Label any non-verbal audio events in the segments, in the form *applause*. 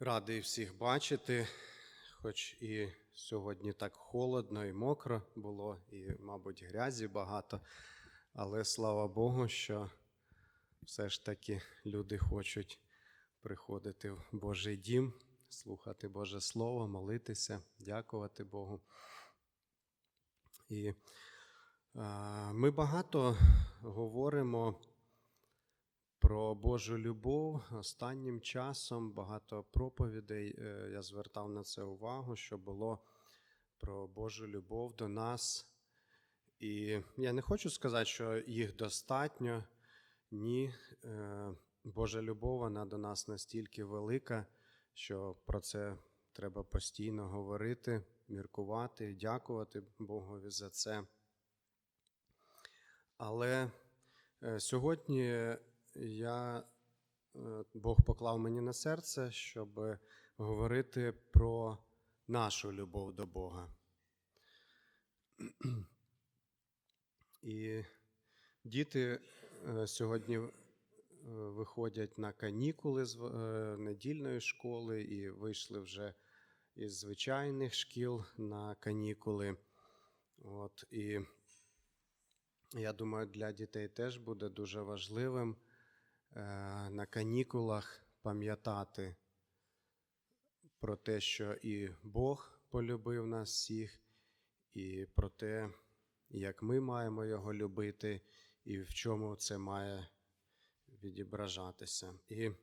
Радий всіх бачити, хоч і сьогодні так холодно і мокро було, і, мабуть, грязі багато, але слава Богу, що все ж таки люди хочуть приходити в Божий дім, слухати Боже Слово, молитися, дякувати Богу. І ми багато говоримо про Божу любов. Останнім часом багато проповідей е, я звертав на це увагу, що було про Божу любов до нас. І я не хочу сказати, що їх достатньо. Ні, Е, Божа любов вона до нас настільки велика, що про це треба постійно говорити, міркувати, дякувати Богові за це. Але е, сьогодні я, е, Бог поклав мені на серце, щоб говорити про нашу любов до Бога. І діти е, сьогодні е, виходять на канікули з недільної школи і вийшли вже із звичайних шкіл на канікули. От, і я думаю, для дітей теж буде дуже важливим на канікулах пам'ятати про те, що і Бог полюбив нас всіх, і про те, як ми маємо його любити, і в чому це має відображатися. І е,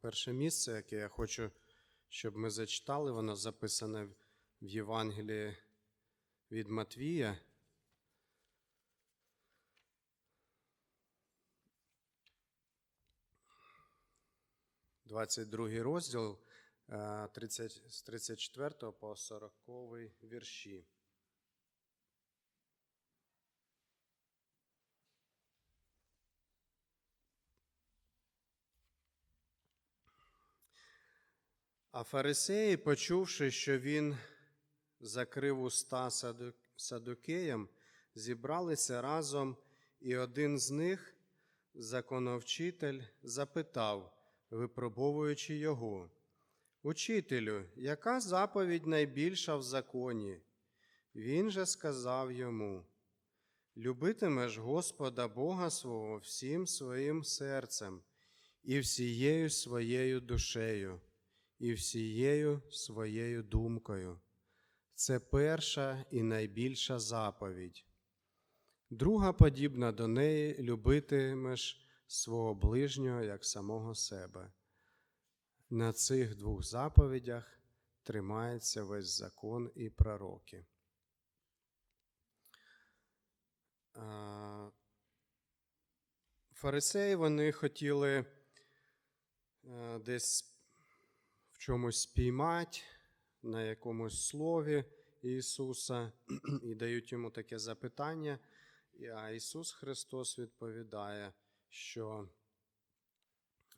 перше місце, яке я хочу, щоб ми зачитали, воно записане в Євангелії від Матвія. Двадцять другий розділ е, 30, з 34 по 40 вірші. А фарисеї, почувши, що він закрив уста саду- садукеям, зібралися разом, і один з них, законовчитель, запитав, випробовуючи його: Учителю, яка заповідь найбільша в законі? Він же сказав йому: Любитимеш Господа Бога свого всім своїм серцем і всією своєю душею, і всією своєю думкою. Це перша і найбільша заповідь. Друга подібна до неї любитимеш свого ближнього як самого себе. На цих двох заповідях тримається весь закон і пророки. Фарисеї вони хотіли е, десь в чомусь спіймати, на якомусь слові Ісуса і дають йому таке запитання. А Ісус Христос відповідає, що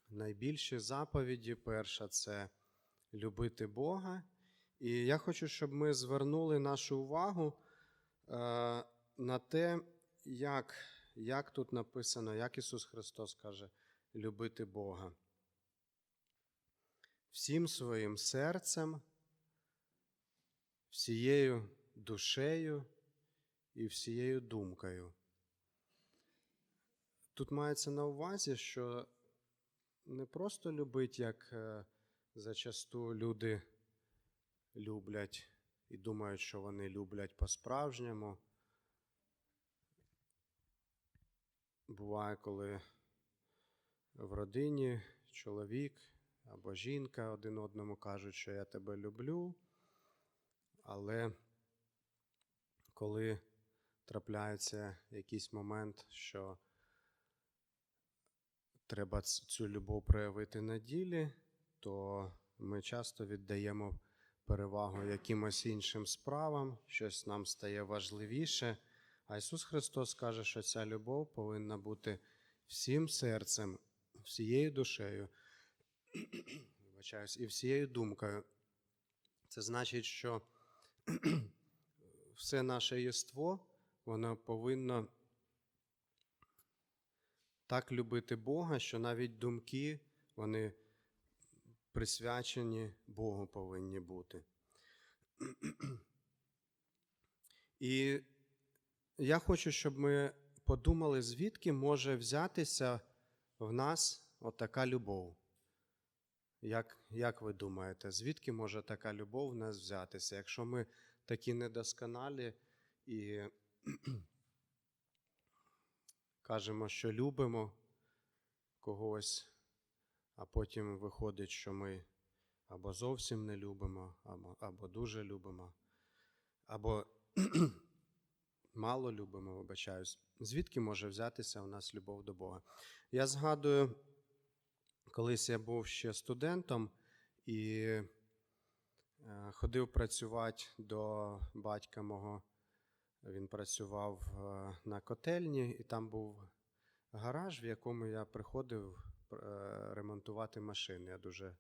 найбільші заповіді перша це любити Бога. І я хочу, щоб ми звернули нашу увагу е, на те, як, як тут написано, як Ісус Христос каже, любити Бога. Всім своїм серцем, всією душею і всією думкою. Тут мається на увазі, що не просто любить, як е, зачасту люди люблять і думають, що вони люблять по-справжньому. Буває, коли в родині чоловік або жінка один одному кажуть, що я тебе люблю, але коли трапляється якийсь момент, що треба цю любов проявити на ділі, то ми часто віддаємо перевагу якимось іншим справам, щось нам стає важливіше. А Ісус Христос каже, що ця любов повинна бути всім серцем, всією душею, *clears throat* і всією думкою. Це значить, що *clears throat* все наше єство, воно повинно так любити Бога, що навіть думки вони присвячені Богу повинні бути. *clears throat* І я хочу, щоб ми подумали, звідки може взятися в нас отака любов. Як, як ви думаєте, звідки може така любов в нас взятися? Якщо ми такі недосконалі і кажемо, що любимо когось, а потім виходить, що ми або зовсім не любимо, або, або дуже любимо, або *clears throat* мало любимо, вибачаюсь. Звідки може взятися у нас любов до Бога? Я згадую, колись я був ще студентом і е, ходив працювати до батька мого. Він працював е, на котельні, і там був гараж, в якому я приходив е, ремонтувати машини. Я дуже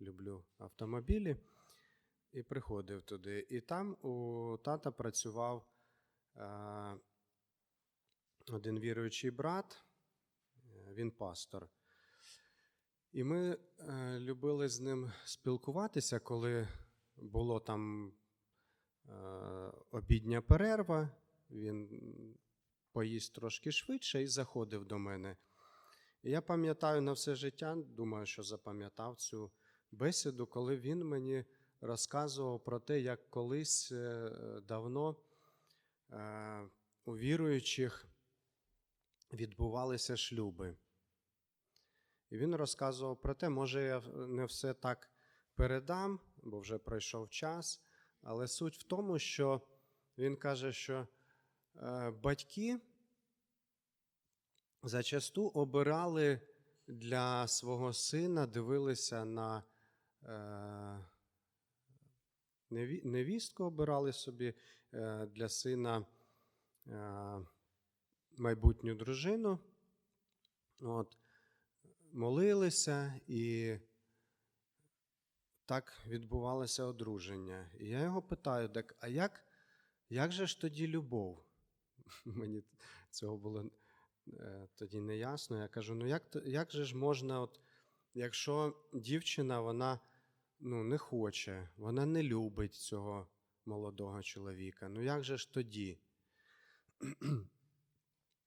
люблю автомобілі. І приходив туди. І там у тата працював е, один віруючий брат, він пастор. І ми любили з ним спілкуватися, коли було там обідня перерва. Він поїсть трошки швидше і заходив до мене. І я пам'ятаю на все життя, думаю, що запам'ятав цю бесіду, коли він мені розказував про те, як колись е, давно е, у віруючих відбувалися шлюби. І він розказував про те, може, я не все так передам, бо вже пройшов час. Але суть в тому, що він каже, що е, батьки зачасту обирали для свого сина, дивилися на е, невістку, обирали собі е, для сина майбутню дружину. От, молилися, і так відбувалося одруження. І я його питаю: так, а як, як же ж тоді любов? *laughs* Мені цього було е, тоді не ясно. Я кажу: ну як, як же ж можна, от, якщо дівчина вона ну, не хоче, вона не любить цього молодого чоловіка, ну як же ж тоді? *clears throat*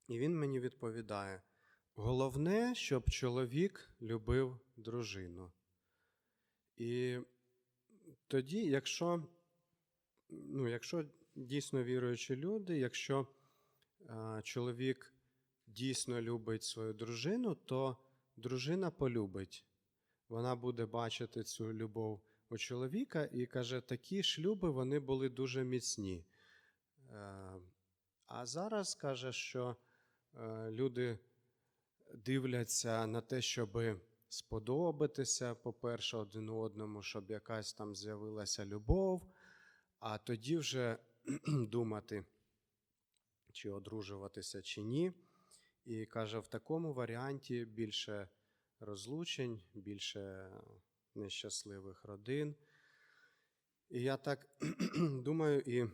І він мені відповідає: головне, щоб чоловік любив дружину. І тоді, якщо, ну, якщо дійсно віруючі люди, якщо а, чоловік дійсно любить свою дружину, то дружина полюбить. Вона буде бачити цю любов у чоловіка і каже, такі шлюби вони були дуже міцні. Е, А зараз каже, що е, люди дивляться на те, щоб сподобатися, по-перше, один одному, щоб якась там з'явилася любов, а тоді вже *clears throat* думати, чи одружуватися, чи ні. І каже, в такому варіанті більше розлучень, більше нещасливих родин. І я так *clears throat* думаю і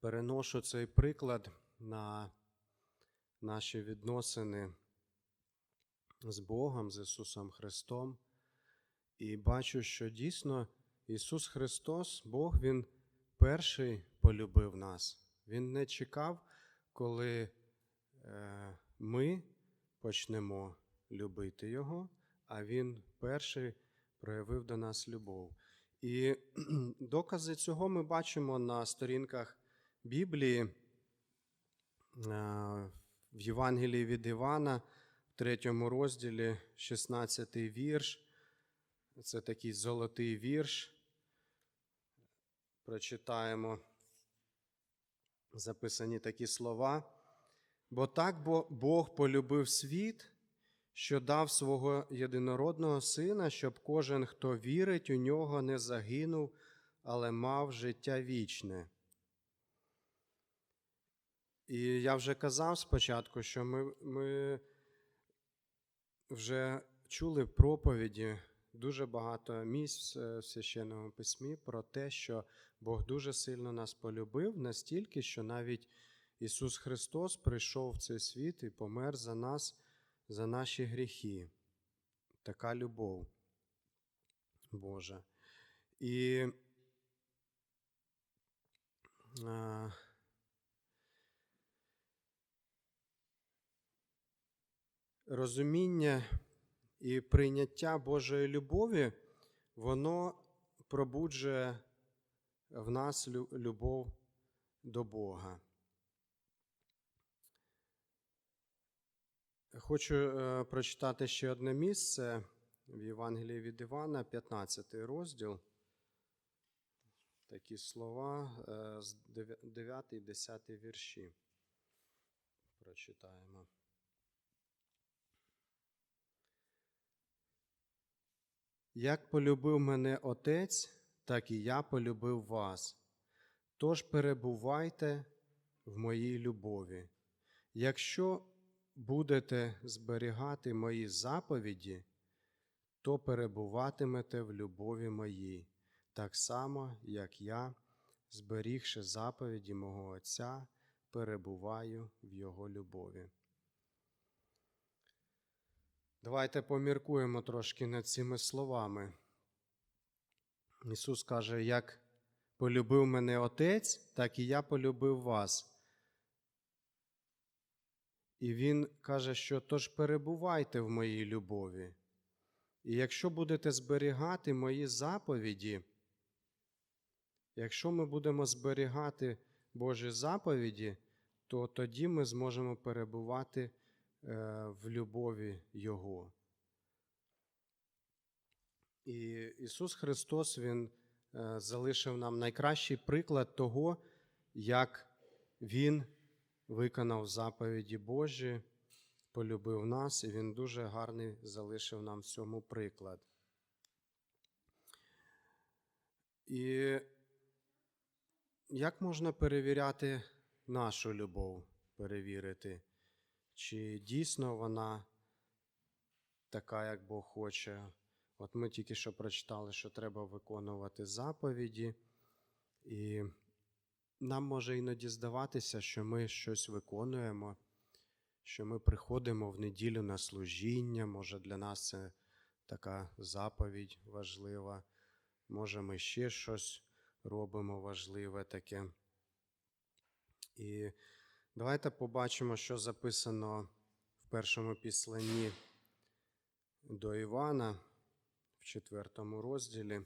переношу цей приклад на наші відносини з Богом, з Ісусом Христом. І бачу, що дійсно Ісус Христос, Бог, Він перший полюбив нас. Він не чекав, коли е, ми почнемо любити Його, а Він перший проявив до нас любов. І *clears throat* докази цього ми бачимо на сторінках Біблії, е, в Євангелії від Івана, в третьому розділі, 16 вірш. Це такий золотий вірш. Прочитаємо записані такі слова. Бо так Бог полюбив світ, що дав свого єдинородного сина, щоб кожен, хто вірить у нього, не загинув, але мав життя вічне. І я вже казав спочатку, що ми, ми вже чули проповіді дуже багато місць е, в священному письмі про те, що Бог дуже сильно нас полюбив, настільки, що навіть Ісус Христос прийшов в цей світ і помер за нас, за наші гріхи. така любов Божа. І а, розуміння і прийняття Божої любові, воно пробуджує в нас любов до Бога. Хочу е, прочитати ще одне місце в Євангелії від Івана, 15 розділ. Такі слова е, з 9 і 10 вірші. Прочитаємо. Як полюбив мене Отець, так і я полюбив вас. Тож перебувайте в моїй любові. Якщо будете зберігати мої заповіді, то перебуватимете в любові моїй, так само, як я, зберігши заповіді мого Отця, перебуваю в Його любові. Давайте поміркуємо трошки над цими словами. Ісус каже, як полюбив мене Отець, так і я полюбив вас. І Він каже, що тож перебувайте в моїй любові. І якщо будете зберігати мої заповіді, якщо ми будемо зберігати Божі заповіді, то тоді ми зможемо перебувати в любові Його. І Ісус Христос Він е, залишив нам найкращий приклад того, як Він виконав заповіді Божі, полюбив нас, і Він дуже гарний залишив нам в цьому приклад. І як можна перевіряти нашу любов, перевірити, чи дійсно вона така, як Бог хоче? От ми тільки що прочитали, що треба виконувати заповіді, і нам може іноді здаватися, що ми щось виконуємо, що ми приходимо в неділю на служіння, може для нас це така заповідь важлива, може ми ще щось робимо важливе таке. І давайте побачимо, що записано в першому післанні до Івана в четвертому розділі.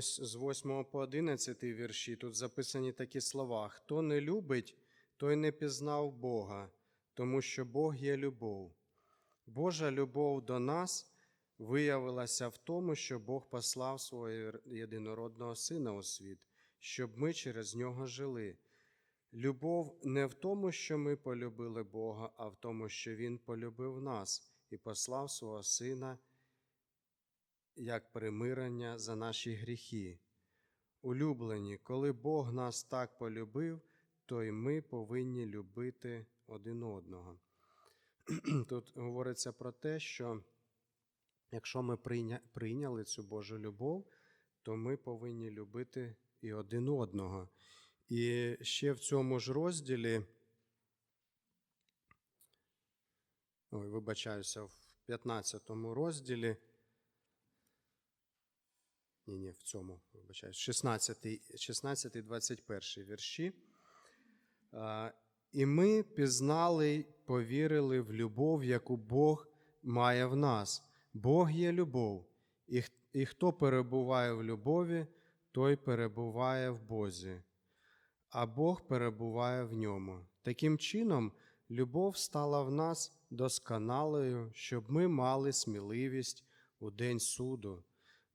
З 8 по 11 вірші тут записані такі слова: Хто не любить, той не пізнав Бога, тому що Бог є любов. Божа любов до нас виявилася в тому, що Бог послав свого єдинородного Сина у світ, щоб ми через нього жили. Любов не в тому, що ми полюбили Бога, а в тому, що Він полюбив нас і послав свого Сина як примирення за наші гріхи. Улюблені, коли Бог нас так полюбив, то й ми повинні любити один одного. *clears throat* Тут говориться про те, що якщо ми прийняли цю Божу любов, то ми повинні любити і один одного. І ще в цьому ж розділі, ой, вибачаюся, в 15 розділі. Ні, ні, в цьому, вибачаюсь, 16, 16 21 вірші. І ми пізнали повірили в любов, яку Бог має в нас. Бог є любов, і, і хто перебуває в любові, той перебуває в Бозі, а Бог перебуває в ньому. Таким чином, любов стала в нас досконалою, щоб ми мали сміливість у день суду.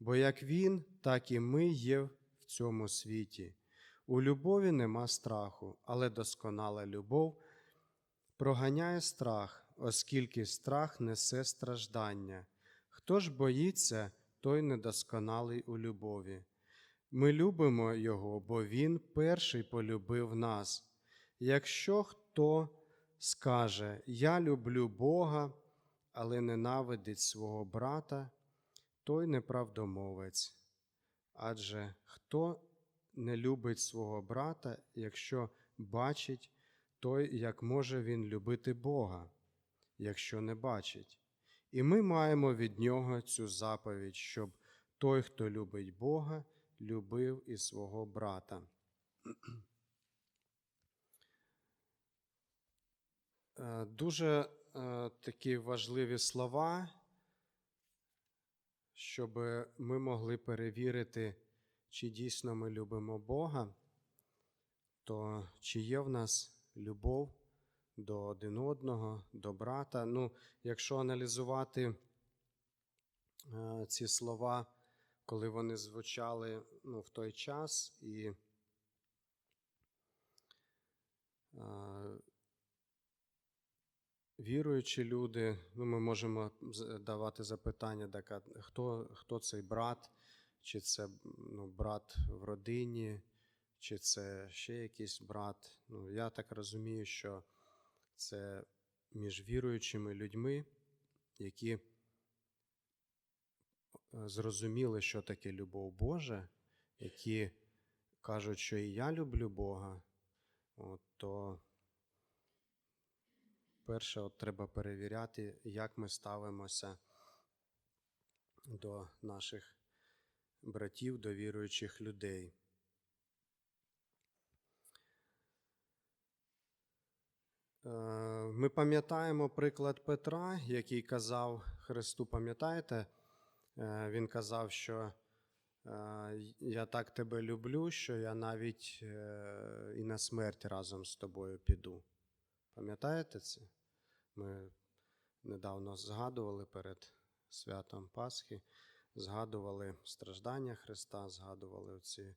Бо як Він, так і ми є в цьому світі. У любові нема страху, але досконала любов проганяє страх, оскільки страх несе страждання. Хто ж боїться, той недосконалий у любові. Ми любимо Його, бо Він перший полюбив нас. Якщо хто скаже, Я люблю Бога, але ненавидить свого брата, той неправдомовець. Адже хто не любить свого брата, якщо бачить, той як може він любити Бога, якщо не бачить. І ми маємо від нього цю заповідь, щоб той, хто любить Бога, любив і свого брата. Е, Дуже е, такі важливі слова, щоб ми могли перевірити, чи дійсно ми любимо Бога, то чи є в нас любов до один одного, до брата. Ну, якщо аналізувати е, ці слова, коли вони звучали ну, в той час, і е, віруючі люди, ну, ми можемо давати запитання, так, хто, хто цей брат, чи це ну, брат в родині, чи це ще якийсь брат. Ну, я так розумію, що це між віруючими людьми, які е, зрозуміли, що таке любов Божа, які кажуть, що і я люблю Бога, от, то перше от треба перевіряти, як ми ставимося до наших братів, до віруючих людей. Е, Ми пам'ятаємо приклад Петра, який казав Христу, пам'ятаєте? Е, Він казав, що е, я так тебе люблю, що я навіть і на смерть разом з тобою піду. Пам'ятаєте це? Ми недавно згадували перед святом Пасхи, згадували страждання Христа, згадували ці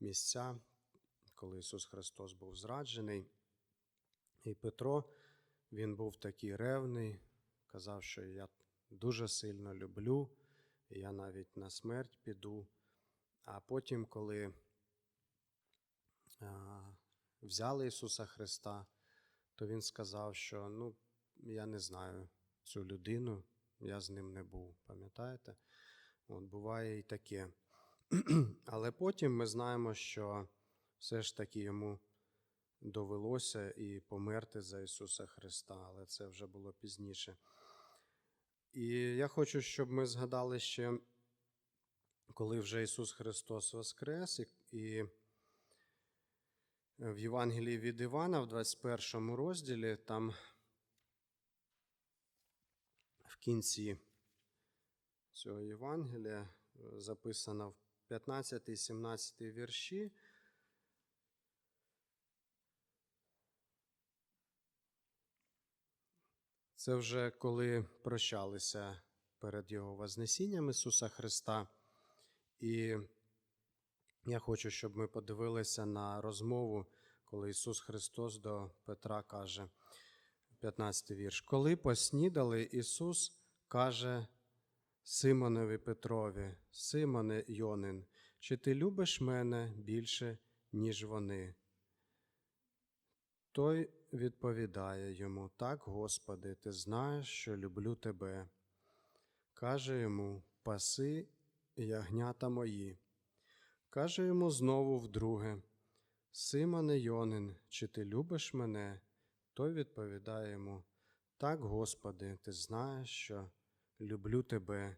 місця, коли Ісус Христос був зраджений. І Петро, він був такий ревний, казав, що я дуже сильно люблю, і я навіть на смерть піду. А потім, коли взяли Ісуса Христа, то Він сказав, що ну, я не знаю цю людину, я з ним не був. Пам'ятаєте? От буває і таке. *clears throat* Але потім ми знаємо, що все ж таки йому довелося і померти за Ісуса Христа, але це вже було пізніше. І я хочу, щоб ми згадали ще, коли вже Ісус Христос воскрес, і, в Євангелії від Івана, в 21 розділі, там в кінці цього Євангелія е, записано в 15 і 17 вірші. Це вже коли прощалися перед Його Вознесінням Ісуса Христа. І я хочу, щоб ми подивилися на розмову, коли Ісус Христос до Петра каже, 15 вірш. Коли поснідали, Ісус каже Симонові Петрові, Симоне Йонин, чи ти любиш мене більше, ніж вони? Той відповідає йому: Так, Господи, ти знаєш, що люблю тебе. Каже йому: Паси ягнята мої. Каже йому знову вдруге: Симоне Йонин, чи ти любиш мене? Той відповідає йому: Так, Господи, ти знаєш, що люблю тебе.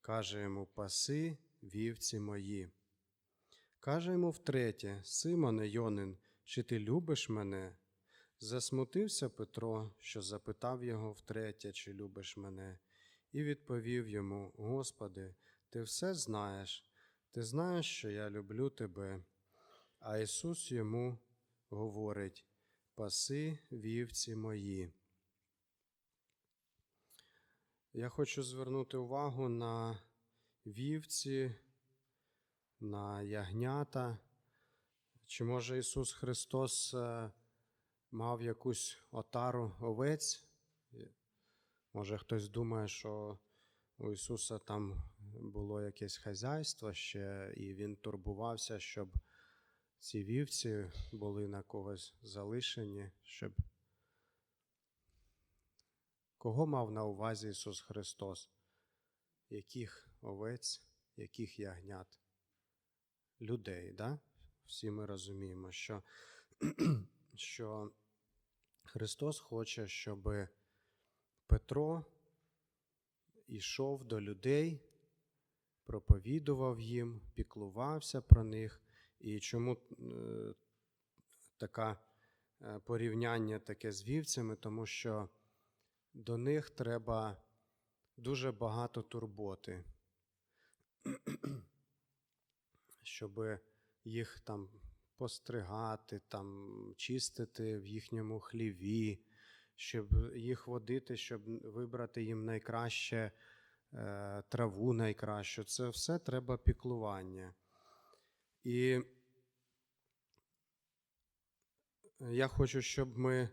Каже йому: Паси вівці мої. Каже йому втретє: Симоне Йонин, чи ти любиш мене? Засмутився Петро, що запитав його втретє, чи любиш мене, і відповів йому: Господи, ти все знаєш, ти знаєш, що я люблю тебе. А Ісус йому говорить: Паси вівці мої. Я хочу звернути увагу на вівці, на ягнята. Чи може Ісус Христос е, мав якусь отару овець, е, Може, хтось думає, що у Ісуса там було якесь хазяйство ще, і Він турбувався, щоб ці вівці були на когось залишені, щоб. Кого мав на увазі Ісус Христос? Яких овець, яких ягнят? Людей, да? Всі ми розуміємо, що, *clears throat* що Христос хоче, щоб Петро ішов до людей, проповідував їм, піклувався про них. І чому е, таке порівняння таке з вівцями? Тому що до них треба дуже багато турботи, *clears throat* щоб їх там постригати, там, чистити в їхньому хліві, щоб їх водити, щоб вибрати їм найкраще е, траву найкращу. Це все треба піклування. І я хочу, щоб ми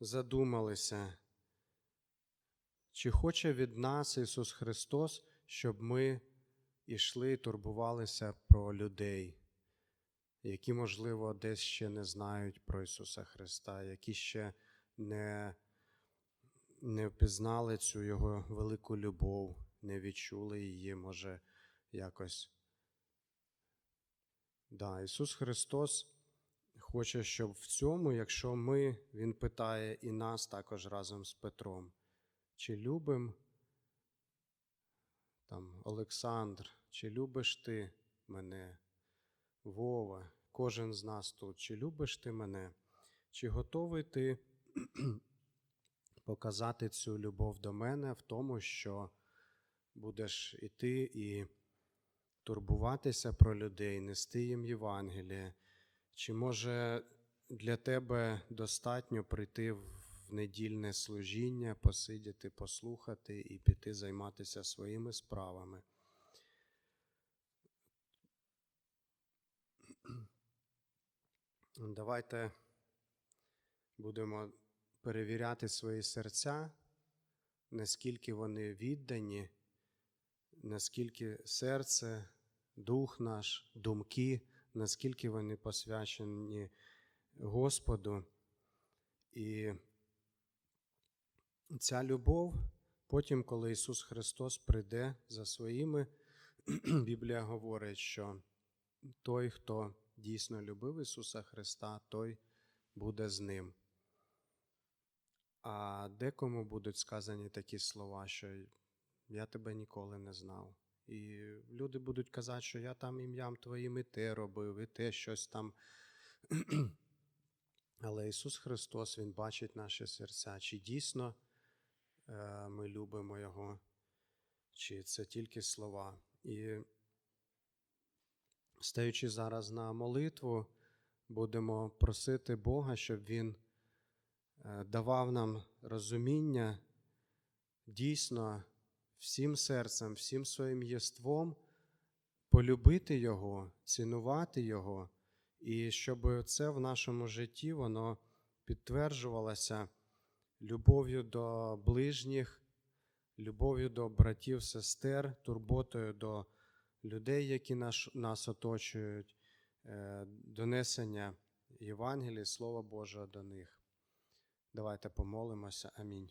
задумалися, чи хоче від нас Ісус Христос, щоб ми ішли і турбувалися про людей, які, можливо, десь ще не знають про Ісуса Христа, які ще не, не впізнали цю Його велику любов, не відчули її, може, якось. Да, Ісус Христос хоче, щоб в цьому, якщо ми, Він питає і нас також разом з Петром, чи любим там Олександр, чи любиш ти мене, Вова, кожен з нас тут, чи любиш ти мене, чи готовий ти *clears throat* показати цю любов до мене в тому, що будеш іти і турбуватися про людей, нести їм Євангеліє? Чи може для тебе достатньо прийти в недільне служіння, посидіти, послухати і піти займатися своїми справами? Давайте будемо перевіряти свої серця, наскільки вони віддані, наскільки серце, дух наш, думки, наскільки вони посвячені Господу. І ця любов, потім, коли Ісус Христос прийде за своїми, *clears throat* Біблія говорить, що той, хто дійсно любив Ісуса Христа, той буде з ним. А декому будуть сказані такі слова, що я тебе ніколи не знав. І люди будуть казати, що я там ім'ям твоїм і те робив, і те щось там. *clears throat* Але Ісус Христос, Він бачить наші серця, чи дійсно е, ми любимо Його, чи це тільки слова. І стаючи зараз на молитву, будемо просити Бога, щоб Він е, давав нам розуміння дійсно всім серцем, всім своїм єством полюбити Його, цінувати Його, і щоб це в нашому житті воно підтверджувалося любов'ю до ближніх, любов'ю до братів, сестер, турботою до людей, які нас, оточують, е, донесення Євангелії, Слова Божого до них. Давайте помолимося. Амінь.